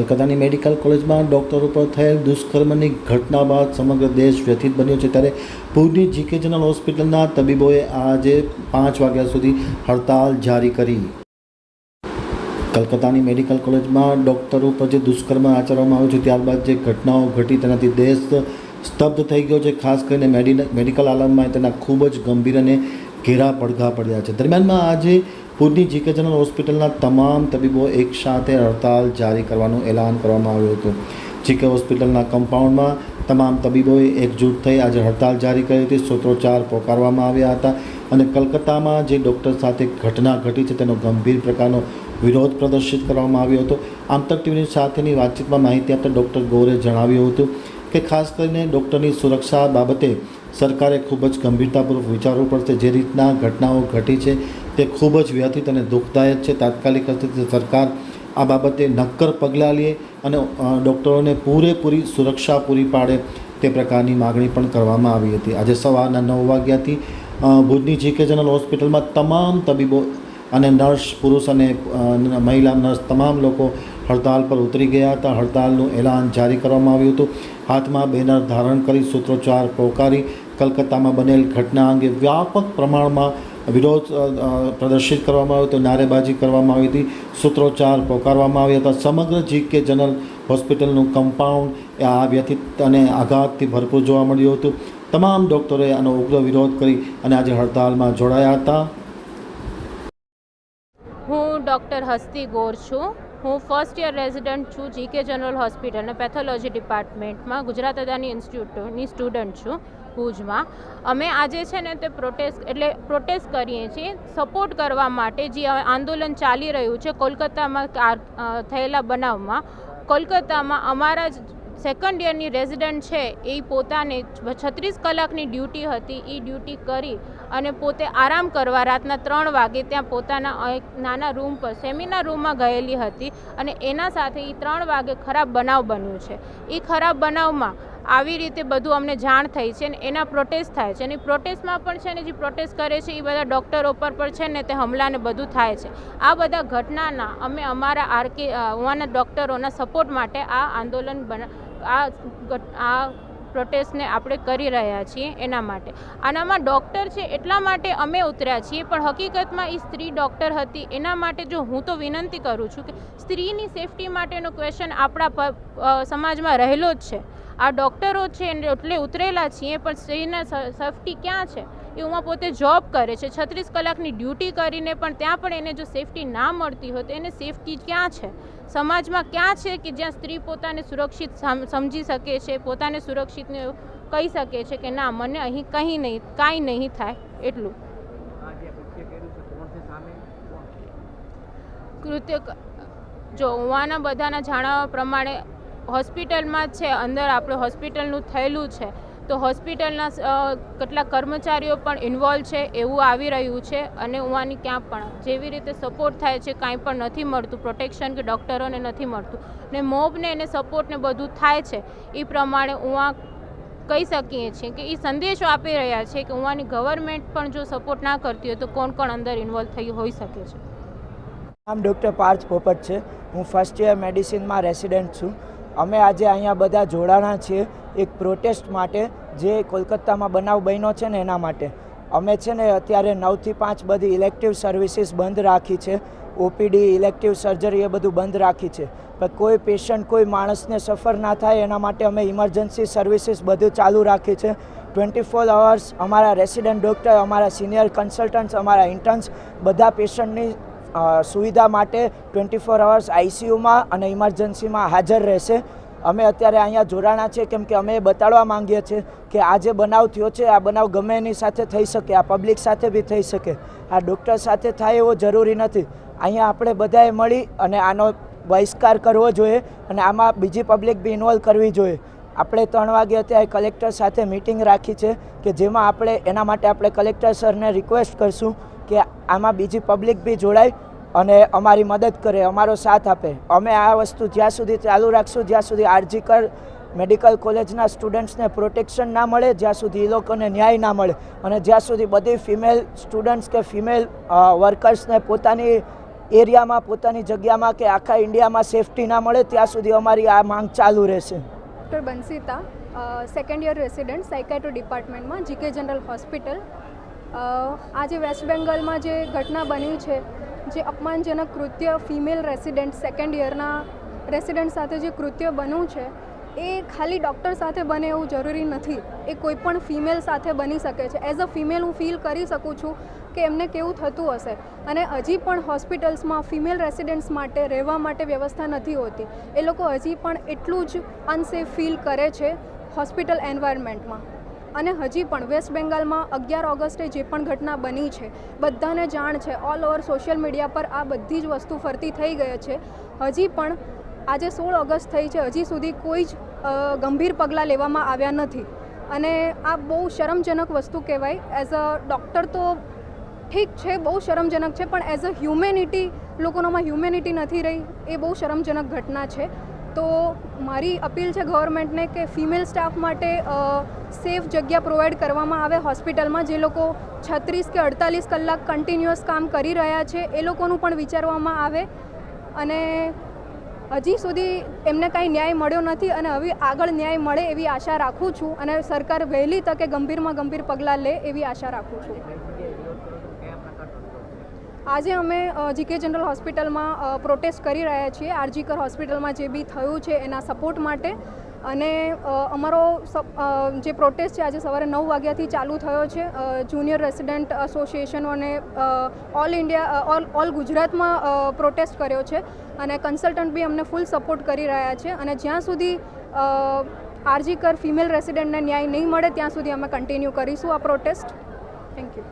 કલકત્તાની medical કોલેજમાં doctor ઉપર થયેલ દુષ્કર્મની ઘટના બાદ સમગ્ર દેશ વ્યથિત બન્યો છે. ત્યારે ભુજની જીકે જનરલ હોસ્પિટલના તબીબોએ આજે પાંચ વાગ્યા સુધી હડતાલ જારી કરી. કલકત્તાની મેડિકલ કોલેજમાં ડૉક્ટર ઉપર જે દુષ્કર્મ આચરવામાં આવ્યું છે, ત્યારબાદ જે ઘટનાઓ ઘટી તેનાથી દેશ સ્તબ્ધ થઈ ગયો છે. ખાસ કરીને મેડિ મેડિકલ આલમમાં તેના ખૂબ જ ગંભીર અને ઘેરા પડઘા પડ્યા છે. દરમિયાનમાં આજે ભુજની જીકે જનરલ હોસ્પિટલના તમામ તબીબો એકસાથે હડતાલ જારી કરવાનું એલાન કરવામાં આવ્યું હતું. જીકે હોસ્પિટલના કમ્પાઉન્ડમાં તમામ તબીબોએ એકજૂટ થઈ આજે હડતાલ જારી કરી હતી. સૂત્રોચ્ચાર પોકારવામાં આવ્યા હતા અને કલકત્તામાં જે ડૉક્ટર સાથે ઘટના ઘટી છે તેનો ગંભીર પ્રકારનો વિરોધ પ્રદર્શિત કરવામાં આવ્યો હતો. આમતક ટીવીની સાથેની વાતચીતમાં માહિતી આપતા ડૉક્ટર ગોરે જણાવ્યું હતું કે ખાસ કરીને ડૉક્ટરની સુરક્ષા બાબતે સરકારે ખૂબ જ ગંભીરતાપૂર્વક વિચારવું પડશે જે રીતના ઘટનાઓ ઘટી છે તે ખૂબ જ વ્યથિત અને દુઃખદાયક છે. તાત્કાલિક અસરથી સરકાર આ બાબતે નક્કર પગલાં લે અને ડૉક્ટરોને પૂરેપૂરી સુરક્ષા પૂરી પાડે તે પ્રકારની માગણી પણ કરવામાં આવી હતી. આજે સવારના નવ વાગ્યાથી ભુજની જીકે જનરલ હોસ્પિટલમાં તમામ તબીબો અને નર્સ પુરુષ અને મહિલા નર્સ તમામ લોકો હડતાલ પર ઉતરી ગયા હતા. હડતાલનું એલાન જારી કરવામાં આવ્યું હતું. હાથમાં બેનર ધારણ કરી સૂત્રોચ્ચાર પોકારી કલકત્તામાં બનેલ ઘટના અંગે વ્યાપક પ્રમાણમાં વિરોધ પ્રદર્શિત કરવામાં આવ્યો હતો, નારેબાજી કરવામાં આવી હતી, સૂત્રોચ્ચાર પોકારવામાં આવ્યા હતા. સમગ્ર જીકે જનરલ હોસ્પિટલનું કમ્પાઉન્ડ એ આ વ્યથિત અને આઘાતથી ભરપૂર જોવા મળ્યું હતું. તમામ ડૉક્ટરોએ આનો ઉગ્ર વિરોધ કરી અને આજે હડતાલમાં જોડાયા હતા. હું ડૉક્ટર હસ્તી ગોર છું. હું ફર્સ્ટ યર રેઝિડન્ટ છું જીકે જનરલ હોસ્પિટલના પેથોલોજી ડિપાર્ટમેન્ટમાં ગુજરાત અદાની ઇન્સ્ટિટ્યૂટની સ્ટુડન્ટ છું ભુજમાં. અમે આજે છે ને તે પ્રોટેસ્ટ એટલે પ્રોટેસ્ટ કરીએ છીએ સપોર્ટ કરવા માટે જે આંદોલન ચાલી રહ્યું છે, કોલકાતામાં થયેલા બનાવમાં. કોલકાતામાં અમારા જ સેકન્ડ યરની રેઝિડન્ટ છે, એ પોતાને છત્રીસ કલાકની ડ્યુટી હતી, એ ડ્યુટી કરી અને પોતે આરામ કરવા રાતના ત્રણ વાગે ત્યાં પોતાના એક નાના રૂમ પર સેમિનાર રૂમમાં ગયેલી હતી અને એના સાથે એ ત્રણ વાગે ખરાબ બનાવ બન્યું છે. એ ખરાબ બનાવમાં આવી રીતે બધું અમને જાણ થઈ છે ને એના પ્રોટેસ્ટ થાય છે અને એ પ્રોટેસ્ટમાં પણ છે ને જે પ્રોટેસ્ટ કરે છે એ બધા ડૉક્ટરો પર પણ છે ને તે હમલાને બધું થાય છે. આ બધા ઘટનાના અમે અમારા આરકે હોવાના ડૉક્ટરોના સપોર્ટ માટે આ આંદોલન બના આ આ પ્રોટેસ્ટને આપણે કરી રહ્યા છીએ એના માટે. આનામાં ડૉક્ટર છે એટલા માટે અમે ઉતર્યા છીએ, પણ હકીકતમાં એ સ્ત્રી ડૉક્ટર હતી. એના માટે જો હું તો વિનંતી કરું છું કે સ્ત્રીની સેફટી માટેનો ક્વેશ્ચન આપણા સમાજમાં રહેલો જ છે. આ ડૉક્ટરો છે એને એટલે ઉતરેલા છીએ, પણ સ્ત્રીના સેફટી ક્યાં છે? એ ઉમાં પોતે જોબ કરે છે. છત્રીસ કલાકની ડ્યુટી કરીને પણ ત્યાં પણ એને જો સેફટી ના મળતી હોય તો એને સેફટી ક્યાં છે? સમાજમાં ક્યાં છે કે જ્યાં સ્ત્રી પોતાને સુરક્ષિત સમજી શકે છે, પોતાને સુરક્ષિતને કહી શકે છે કે ના, મને અહીં કંઈ નહીં, કાંઈ નહીં થાય એટલું. કૃત્ય જો ઉવાના બધાના જાણવા પ્રમાણે હોસ્પિટલમાં છે, અંદર આપણે હોસ્પિટલનું થયેલું છે, તો હોસ્પિટલના કેટલાક કર્મચારીઓ પણ ઇન્વોલ્વ છે, એવું આવી રહ્યું છે અને ઉવાની ક્યાં પણ, જેવી રીતે સપોર્ટ થાય છે, કાંઈ પણ નથી મળતું પ્રોટેક્શન કે ડૉક્ટરોને નથી મળતું, ને મોબને એને સપોર્ટ ને બધું થાય છે, એ પ્રમાણે હું કહી શકીએ છીએ કે એ સંદેશો આપી રહ્યા છે કે ઉવાની ગવર્મેન્ટ પણ જો સપોર્ટ ના કરતી હોય તો કોણ કોણ અંદર ઇન્વોલ્વ થઈ, હોઈ શકે છે. આમ ડૉક્ટર પાર્થ પોપટ છે. હું ફર્સ્ટ યર મેડિસિનમાં રેસિડેન્ટ છું. અમે આજે અહીંયા બધા જોડાણા છીએ એક પ્રોટેસ્ટ માટે, જે કોલકાતામાં બનાવ બન્યો છે ને એના માટે. અમે છે ને અત્યારે નવથી પાંચ બધી ઇલેક્ટિવ સર્વિસીસ બંધ રાખી છે. ઓપીડી ઇલેક્ટિવ સર્જરી એ બધું બંધ રાખી છે. પણ કોઈ પેશન્ટ કોઈ માણસને સફર ના થાય એના માટે અમે ઇમરજન્સી સર્વિસીસ બધું ચાલુ રાખી છે. ટ્વેન્ટી ફોર અવર્સ અમારા રેસિડન્ટ ડૉક્ટર અમારા સિનિયર કન્સલ્ટન્ટ્સ અમારા ઇન્ટર્ન્સ બધા પેશન્ટની સુવિધા માટે ટ્વેન્ટી ફોર અવર્સ આઈસીયુમાં અને ઇમરજન્સીમાં હાજર રહેશે. અમે અત્યારે અહીંયા જોડાણા છે કેમ કે અમે બતાડવા માંગીએ છીએ કે આ જે બનાવ થયો છે, આ બનાવ ગમે એની સાથે થઈ શકે, આ પબ્લિક સાથે બી થઈ શકે. આ ડૉક્ટર સાથે થાય એવો જરૂરી નથી. અહીંયા આપણે બધાએ મળી અને આનો બહિષ્કાર કરવો જોઈએ અને આમાં બીજી પબ્લિક બી ઇન્વોલ્વ કરવી જોઈએ. આપણે ત્રણ વાગે અત્યારે કલેક્ટર સાથે મિટિંગ રાખી છે કે જેમાં આપણે એના માટે આપણે કલેક્ટર સરને રિક્વેસ્ટ કરશું કે આમાં બીજી પબ્લિક બી જોડાય અને અમારી મદદ કરે, અમારો સાથ આપે. અમે આ વસ્તુ જ્યાં સુધી ચાલુ રાખશું, જ્યાં સુધી આરજીકર મેડિકલ કોલેજના સ્ટુડન્ટ્સને પ્રોટેક્શન ના મળે, જ્યાં સુધી એ લોકોને ન્યાય ના મળે અને જ્યાં સુધી બધી ફિમેલ સ્ટુડન્ટ્સ કે ફિમેલ વર્કર્સને પોતાની એરિયામાં પોતાની જગ્યામાં કે આખા ઇન્ડિયામાં સેફટી ના મળે, ત્યાં સુધી અમારી આ માંગ ચાલુ રહેશે. Doctor Bansita second year resident psychiatry ડિપાર્ટમેન્ટમાં GK general hospital આજે વેસ્ટ બેંગલમાં જે ઘટના બની છે, જે અપમાનજનક કૃત્ય ફિમેલ રેસિડેન્ટ સેકન્ડ યરના રેસિડન્ટ સાથે જે કૃત્ય બન્યું છે, એ ખાલી ડૉક્ટર સાથે બને એવું જરૂરી નથી. એ કોઈ પણ ફિમેલ સાથે બની શકે છે. એઝ અ ફિમેલ હું ફીલ કરી શકું છું કે એમને કેવું થતું હશે. અને હજી પણ હોસ્પિટલ્સમાં ફિમેલ રેસિડેન્ટ્સ માટે રહેવા માટે વ્યવસ્થા નથી હોતી. એ લોકો હજી પણ એટલું જ અનસેફ ફીલ કરે છે હોસ્પિટલ એન્વાયરમેન્ટમાં અને હજી પણ વેસ્ટ બેંગાલમાં અગિયાર ઓગસ્ટે જે પણ ઘટના બની છે, બધાને જાણ છે. ઓલ ઓવર સોશિયલ મીડિયા પર આ બધી જ વસ્તુ ફરતી થઈ ગઈ છે. હજી પણ આજે સોળ ઓગસ્ટ થઈ છે. હજી સુધી કોઈ જ ગંભીર પગલાં લેવામાં આવ્યા નથી. અને આ બહુ શરમજનક વસ્તુ કહેવાય. એઝ અ ડૉક્ટર તો ઠીક છે, બહુ શરમજનક છે, પણ એઝ અ હ્યુમેનિટી લોકોનામાં હ્યુમેનિટી નથી રહી. એ બહુ શરમજનક ઘટના છે. તો મારી અપીલ છે ગવર્મેન્ટને કે ફિમેલ સ્ટાફ માટે સેફ જગ્યા પ્રોવાઈડ કરવામાં આવે હોસ્પિટલમાં. જે લોકો છત્રીસ કે અડતાલીસ કલાક કન્ટિન્યુઅસ કામ કરી રહ્યા છે, એ લોકોનું પણ વિચારવામાં આવે. અને હજી સુધી એમને કાંઈ ન્યાય મળ્યો નથી અને હવે આગળ ન્યાય મળે એવી આશા રાખું છું અને સરકાર વહેલી તકે ગંભીરમાં ગંભીર પગલાં લે એવી આશા રાખું છું. આજે અમે જીકે જનરલ હોસ્પિટલમાં પ્રોટેસ્ટ કરી રહ્યા છીએ. આરજીકર હોસ્પિટલમાં જે બી થયું છે એના સપોર્ટ માટે. અને અમારો જે પ્રોટેસ્ટ છે, આજે સવારે નવ વાગ્યાથી ચાલુ થયો છે. જુનિયર રેસિડેન્ટ એસોસિએશનો અને ઓલ ઇન્ડિયા ઓલ ઓલ ગુજરાતમાં પ્રોટેસ્ટ કર્યો છે અને કન્સલ્ટન્ટ બી અમને ફૂલ સપોર્ટ કરી રહ્યા છે અને જ્યાં સુધી આરજી કર ફિમેલ રેસિડેન્ટને ન્યાય નહીં મળે, ત્યાં સુધી અમે કન્ટિન્યુ કરીશું આ પ્રોટેસ્ટ થેન્ક યુ